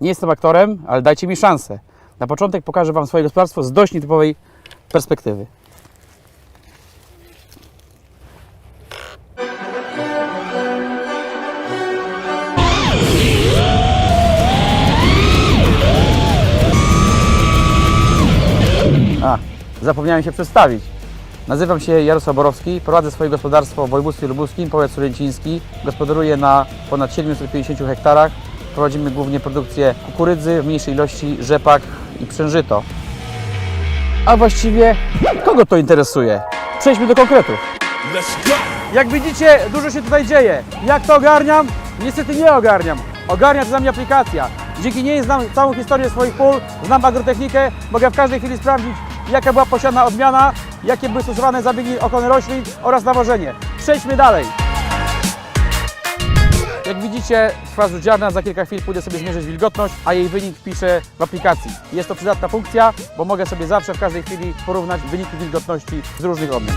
Nie jestem aktorem, ale dajcie mi szansę. Na początek pokażę Wam swoje gospodarstwo z dość nietypowej perspektywy. A, zapomniałem się przedstawić. Nazywam się Jarosław Borowski, prowadzę swoje gospodarstwo w województwie lubuskim, powiat suręciński. Gospodaruję na ponad 750 hektarach. Prowadzimy głównie produkcję kukurydzy, w mniejszej ilości rzepak i przężyto. A właściwie kogo to interesuje? Przejdźmy do konkretów. Jak widzicie, dużo się tutaj dzieje. Jak to ogarniam? Niestety nie ogarniam. Ogarnia to za mnie aplikacja. Dzięki niej znam całą historię swoich pól, znam agrotechnikę, mogę w każdej chwili sprawdzić, jaka była posiadana odmiana, jakie były stosowane zabiegi ochrony roślin oraz nawożenie. Przejdźmy dalej. Jak widzicie, trwa rzut ziarna, za kilka chwil pójdę sobie zmierzyć wilgotność, a jej wynik wpiszę w aplikacji. Jest to przydatna funkcja, bo mogę sobie zawsze w każdej chwili porównać wyniki wilgotności z różnych odmian.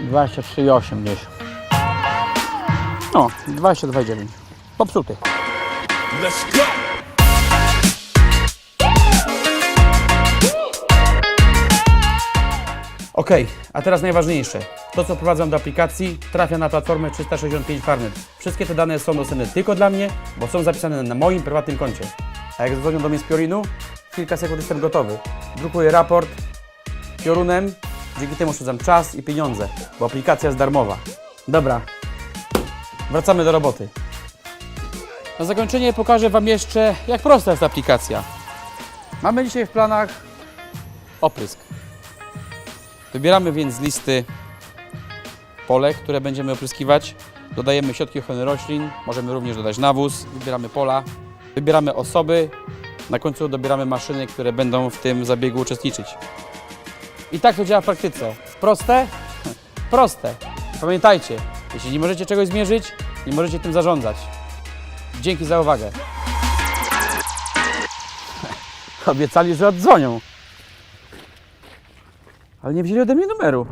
Dwadzieścia trzy gdzieś. No, 22,9. Popsuty. Let's go. Ok, a teraz najważniejsze. To, co wprowadzam do aplikacji, trafia na platformę 365 Farnet. Wszystkie te dane są dostępne tylko dla mnie, bo są zapisane na moim prywatnym koncie. A jak dzwonią do mnie z Piorinu, kilka sekund jestem gotowy. Drukuję raport Piorunem, dzięki temu oszczędzam czas i pieniądze, bo aplikacja jest darmowa. Dobra, wracamy do roboty. Na zakończenie pokażę Wam jeszcze, jak prosta jest aplikacja. Mamy dzisiaj w planach oprysk. Wybieramy więc z listy pole, które będziemy opryskiwać. Dodajemy środki ochrony roślin, możemy również dodać nawóz, wybieramy pola, wybieramy osoby, na końcu dobieramy maszyny, które będą w tym zabiegu uczestniczyć. I tak to działa w praktyce. Proste? Proste. Pamiętajcie, jeśli nie możecie czegoś zmierzyć, nie możecie tym zarządzać. Dzięki za uwagę. Obiecali, że oddzwonią. Ale nie wzięli ode mnie numeru.